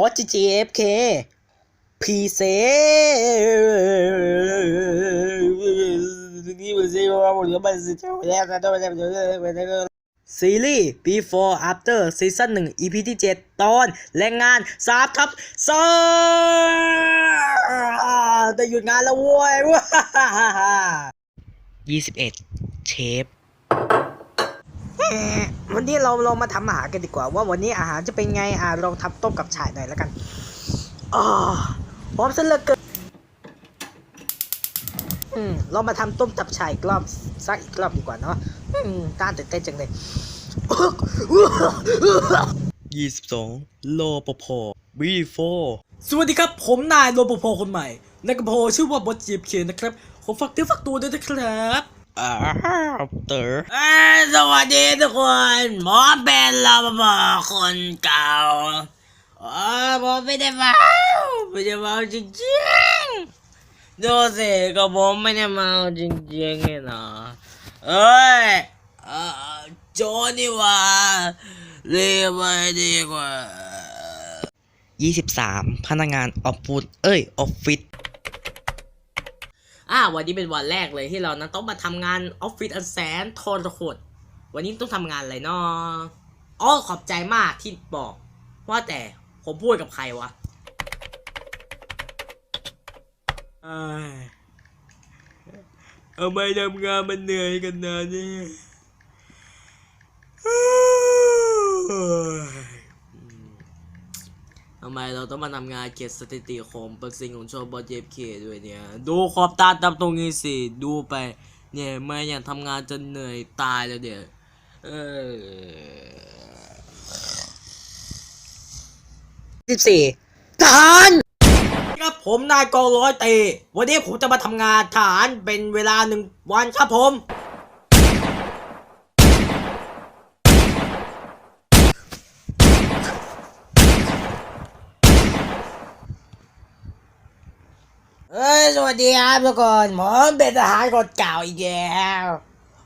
อส GFK พีเซซีรีส์ Before After ซีซั่น1 EP ที่ 7 ตอนแรงงาน3ทับ2แต่หยุดงานแล้วเว้ย21 เชฟ วันนี้เราเรามาทำอาหารกันดีกว่า ว่าวันนี้อาหารจะเป็นไงอ่าลองทำต้มกับฉ่ายหน่อยแล้วกันอ๋อพร้อมซะเหลือเกินอืมเรามาทำต้มจับฉ่ายอีกรอบสักอีกรอบดีกว่าเนาะอืมต้านตื่นเต้นจังเลยยี่สิบสองโลปพบีโฟสวัสดีครับ ผมนายโลปพคนใหม่นายกระโพชื่อว่าบอสจีบเคนนะครับขอฝากเนื้อฝากตัวด้วยนะครับ อ้าวเต๋อเอ้ยสวัสดีทุกคน หมอเป็นรปภคนเก่าเออผมไม่ได้เมาไม่ได้เมาจริงๆดูสิก็ผมไม่ได้เมาจริงๆนี่นะเอ้ยเออโจนี่หว่าเรียกไปดีกว่ายี่สิบสามพนักงานออฟฟิศเอ้ย ออฟฟิศ อ่าวันนี้เป็นวันแรกเลยที่เรานั้นต้องมาทำงานออฟฟิศอันแสนทรหดวันนี้ต้องทำงานอะไรเนาะอ๋อขอบใจมากที่บอก ว่าแต่ผมพูดกับใครวะเอ้ยทำไมทำงานมันเหนื่อยกันนะเนี่ยำไมเราต้องมาทำงานเก็บสถิติของเปอร์เซ็นต์ของชอบบอลเจฟเคด้วยเนี่ย ดูขอบตาตามตรงนี้สิ ดูไป เนี่ยไม่อยากทำงานจนเหนื่อยตายแล้วเดี๋ยวเออสิบสี่ทหารครับผมนายกองร้อยเตวันนี้ผมจะมาทำงานฐานเป็นเวลาหนึ่งวันครับผม สวัสดีครับทุกคนผมเป็นทหารคนเก่าอีกแล้ว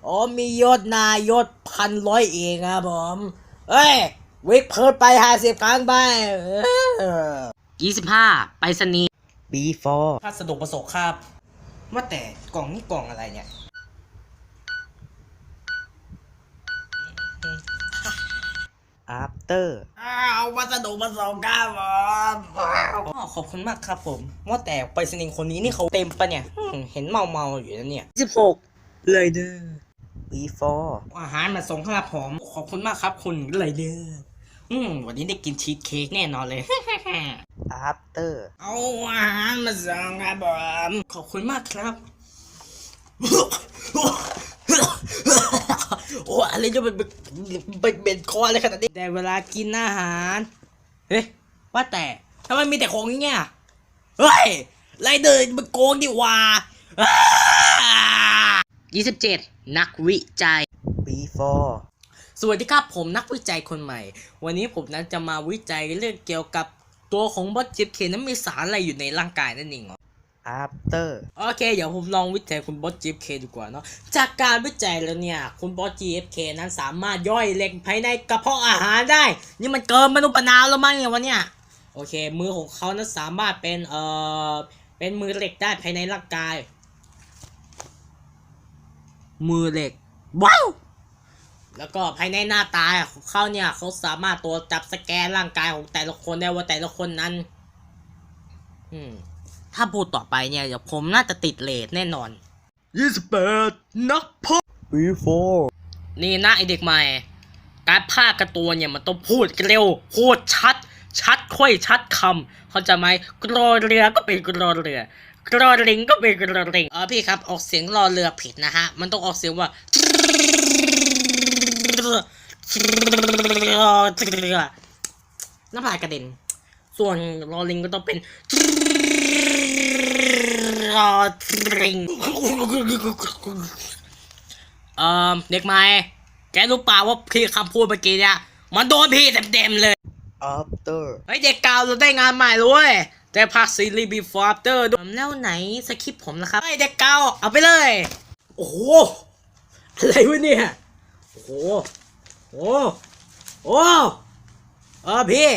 โอ้มียศนายศพันร้อยเองครับผมเอ้ย วิกเพิ่มไปห้าสิบครั้งไปยี่สิบห้าไปสนีบีโฟพัสดุประสบครับ ว่าแต่กล่องนี่กล่องอะไรเนี่ย อัปเตอร์อ้าวพัสดุประสบครับผมอ๋อขอบคุณมากครับผม ว่าแต่ไปสนิงคนนี้นี่เขาเต็มปะเนี่ยอืมเห็นเมาเมาๆอยู่นะเนี่ยสิบหกเลยเดอร์บีโฟอาหารมาส่งครับผม ขอบคุณมากครับคุณไรเดอร์อืมวันนี้ได้กินชีสเค้กแน่นอนเลยอัปเตอร์เอาอาหารมาส่งครับผมขอบคุณมากครับ โอ้อะไรจะเป็นเป็นเป็นคออะไรขนาดนี้แต่เวลากินอาหารเฮ้ยว่าแต่ทำไมมีแต่ของอย่างเงี้ยเฮ้ยไรเดอร์มันโกงดิว่ายี่สิบเจ็ดนักวิจัยบีโฟสวัสดีครับผมนักวิจัยคนใหม่ วันนี้ผมนั้นจะมาวิจัยเรื่องเกี่ยวกับตัวของบอสเจฟเคนั้นมีสารอะไรอยู่ในร่างกายนั่นเองเหรอ อัปเตอร์โอเค เดี๋ยวผมลองวิจัยคุณบอส GFK ดีกว่าเนาะ จากการวิจัยแล้วเนี่ย คุณบอส GFK นั้นสามารถย่อยเหล็กภายในกระเพาะอาหารได้ นี่มันเกินมนุษย์ปนาวแล้วมั้งเนี่ยวันเนี้ยโอเค มือของเขานั้นสามารถเป็นเอ่อ เป็นมือเหล็กได้ภายในร่างกาย มือเหล็ก ว้าวแล้วก็ภายในหน้าตาของเขาเนี่ยเขาสามารถตรวจจับสแกนร่างกายของแต่ละคนได้ว่าแต่ละคนนั้น อืม ถ้าพูดต่อไปเนี่ยเดี๋ยวผมน่าจะติดเลทแน่นอน ยี่สิบแปดนักพบบีโฟนี่นะไอเด็กใหม่ การพากย์การะตัวเนี่ยมันต้องพูดเร็ว พูดชัด ชัดค่อยชัดคำเข้าใจไหมกรอเรือก็เป็นกรอเรือกรอลิงก็เป็นกรอลิงเออพี่ครับออกเสียงรอเรือผิดนะฮะ มันต้องออกเสียงว่า น้ำลายกระเด็น ส่วนรอลิงก็ต้องเป็นรอลิงเอ่อเด็กใหม่แกรู้เปล่าว่าพี่คำพูดเมื่อกี้เนี่ยมันโดนพี่เต็มๆเลยอัปเตอร์ไอเด็กเก่าเราได้งานใหม่เลยเว้ยแต่พักซีรีส์ before after ด้วยแล้วไหนสคริปต์ผมนะครับไอเด็กเก่าเอาไปเลย โอ้โหอะไรวะเนี่ย โอ้โหโอ้โหโอ้เออพี่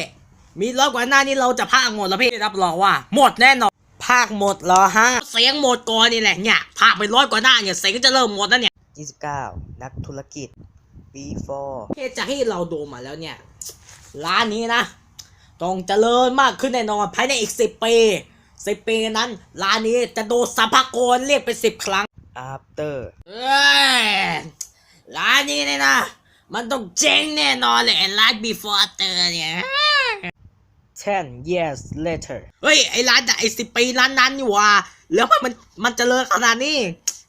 มีร้อยกว่าหน้านี่เราจะพากหมดแล้วพี่รับรองว่า หมดแน่นอนพากหมดเหรอฮะเสียงหมดก่อนนี่แหละเนี่ยพากไปร้อยกว่าหน้าเนี่ยเสียงก็จะเริ่มหมดแล้วเนี่ย29 นักธุรกิจ B4 เหตุจากที่เราดูมาแล้วเนี่ย ร้านนี้นะ ต้องเจริญมากขึ้นแน่นอนภายในอีกสิบปีสิบปีนั้น ร้านนี้จะโดนสัมภากรเรียกเป็นสิบครั้ง After เอ้ยร้านนี้เนี่ยนะ มันต้องเจ๊งแน่นอนเลยไอ้ร้าน before after เนี่ย 10 years later เฮ้ย ไอ้ร้านไอ้สิบปีร้านนั้นนี่หว่าแล้วมันมันมันเจริญขนาดนี้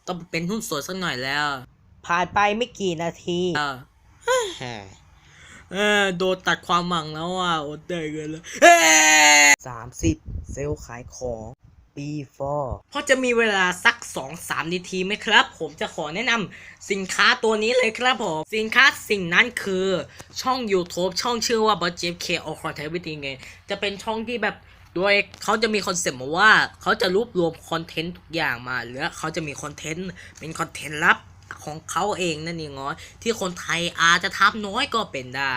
ต้องเป็นหุ้นส่วนสักหน่อยแล้ว ผ่านไปไม่กี่นาทีเออเออโดนตัดความหวังแล้วอะอดได้เงินแล้วเอ้ย30เซลล์ขายของ B4 พอจะมีเวลาสัก 2-3 นาทีไหมครับ ผมจะขอแนะนำสินค้าตัวนี้เลยครับผม สินค้าสิ่งนั้นคือช่อง YouTube ช่องชื่อว่า b u d g e t K o c o n t e n t วิธีไงจะเป็นช่องที่แบบโดยเขาจะมีคอนเซ็ปต์มาว่าเขาจะรวบรวมคอนเทนต์ทุกอย่างมาแล้วเขาจะมีคอนเทนต์เป็นคอนเทนต์ลับของเขาเองนั่นเองเนาะที่คนไทยอาจจะทำน้อยก็เป็นได้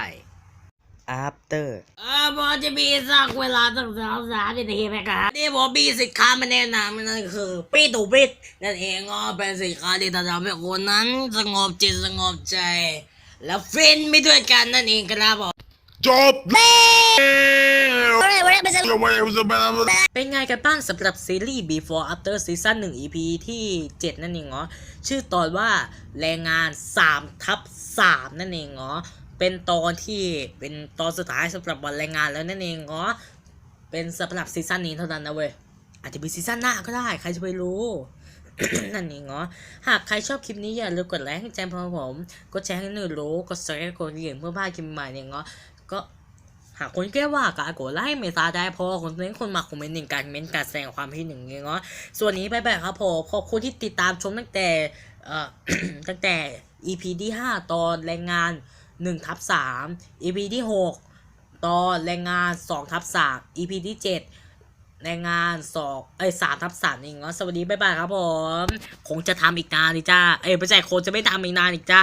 After เออพอจะมีสักเวลาตั้งสามสามนาทีไหมครับนี่ผมมีสินค้ามาแนะนำนั่นคือปีตูปิดนั่นเองอ๋อเป็นสินค้าที่จะทำให้คนนั้น สงบจิตสงบใจ แล้วฟินไปด้วยกันนั่นเองครับผมจบแล้วเป็นไงกันบ้างสำหรับซีรีส์ Before After Season 1 EP ที่ 7 นั่นเองเนาะชื่อตอนว่าแรงงาน3ทับ3นั่นเองเนาะ เป็นตอนที่เป็นตอนสุดท้ายสำหรับวันแรงงานแล้วนั่นเองเนาะเป็นสำหรับซีซั่นนี้เท่านั้นนะเว้ยอาจจะมีซีซั่นหน้าก็ได้ใครจะไปรู้นั่นเองเนาะหากใครชอบคลิปนี้อย่าลืมกดไลค์ให้แจ้งพอผมกดแชร์ให้หนูรู้กด subscribe กดกระดิ่งเพื่อพลาดคลิปใหม่เนี่ยเนาะก็หากคนแก้ว่าการกดไลค์ไม่ซาได้เพราะว่าคนเน้นคนมาคอมเมนต์หนึ่งการเม้นต์การแสดงความคิดหนึ่งเนาะส่วนนี้ไปแบบครับผมขอบคุณที่ติดตามชมตั้งแต่เอ่อตั้งแต่ EP ที่ 5 ตอนแรงงาน 1ทับ3 EP ที่ 6 ตอนแรงงาน2ทับ3 EP ที่ 7 แรงงาน2เอ้ย3ทับ3เองเนาะสวัสดี บ๊ายบายครับผม คงจะทำอีกนานอีกจ้า เอ้ยไม่ใช่คงจะไม่ทำอีกนานอีกจ้า